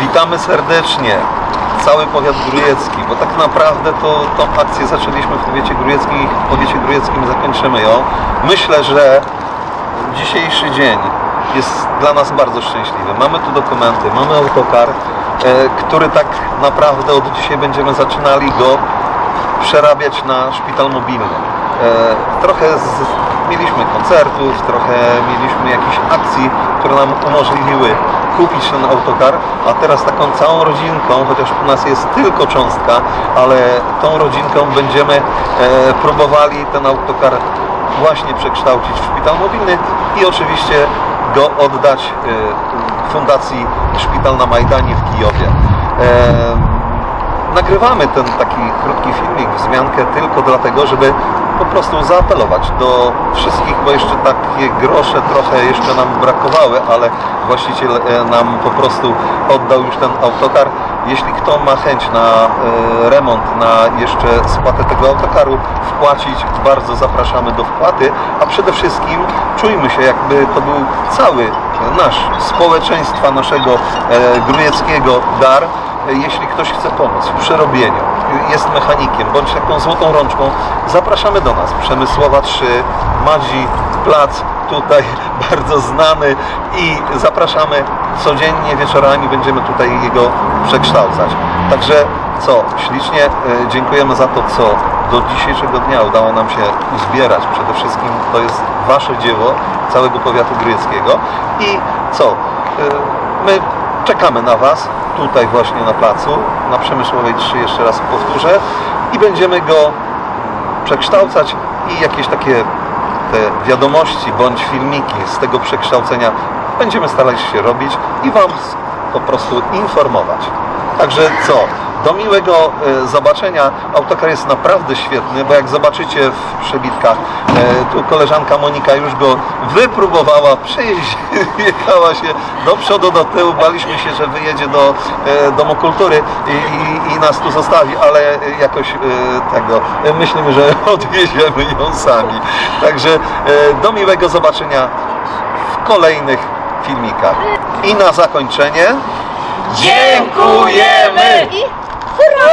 Witamy serdecznie cały powiat grujecki, bo tak naprawdę to tą akcję zaczęliśmy w powiecie grujeckim i w powiecie grujeckim zakończymy ją. Myślę, że dzisiejszy dzień jest dla nas bardzo szczęśliwy. Mamy tu dokumenty, mamy autokar, e, który tak naprawdę od dzisiaj będziemy zaczynali go przerabiać na szpital mobilny. E, trochę z, mieliśmy koncertów, trochę mieliśmy jakichś akcji, które nam umożliwiły kupić ten autokar, a teraz taką całą rodzinką, chociaż u nas jest tylko cząstka, ale tą rodzinką będziemy e, próbowali ten autokar właśnie przekształcić w szpital mobilny i oczywiście go oddać e, Fundacji Szpital na Majdanie w Kijowie. E, nagrywamy ten taki krótki filmik, wzmiankę tylko dlatego, żeby po prostu zaapelować do wszystkich, bo jeszcze takie grosze trochę jeszcze nam brakowały, ale właściciel e, nam po prostu oddał już ten autokar. Jeśli kto ma chęć na e, remont, na jeszcze spłatę tego autokaru wpłacić, bardzo zapraszamy do wpłaty, a przede wszystkim czujmy się jakby to był cały nasz, społeczeństwa naszego e, dar, jeśli ktoś chce pomóc w przerobieniu, jest mechanikiem bądź taką złotą rączką, zapraszamy do nas. Przemysłowa 3, Madzi, Plac, tutaj bardzo znany i zapraszamy codziennie wieczorami będziemy tutaj jego przekształcać. Także co, ślicznie e, dziękujemy za to, co do dzisiejszego dnia udało nam się uzbierać. Przede wszystkim to jest Wasze dzieło, całego powiatu gryjeckiego i co, e, my czekamy na Was tutaj właśnie na placu, na Przemysłowej 3 jeszcze raz powtórzę i będziemy go przekształcać i jakieś takie te wiadomości bądź filmiki z tego przekształcenia będziemy starali się robić i Wam po prostu informować. Także co? Do miłego e, zobaczenia. Autokar jest naprawdę świetny, bo jak zobaczycie w przebitkach, e, tu koleżanka Monika już go wypróbowała, przejechała się do przodu, do tyłu, baliśmy się, że wyjedzie do e, Domu Kultury i, i, i nas tu zostawi, ale jakoś tego, myślimy, że odwieziemy ją sami. Także do miłego zobaczenia w kolejnych filmikach. I na zakończenie Dziękujemy! I hurra!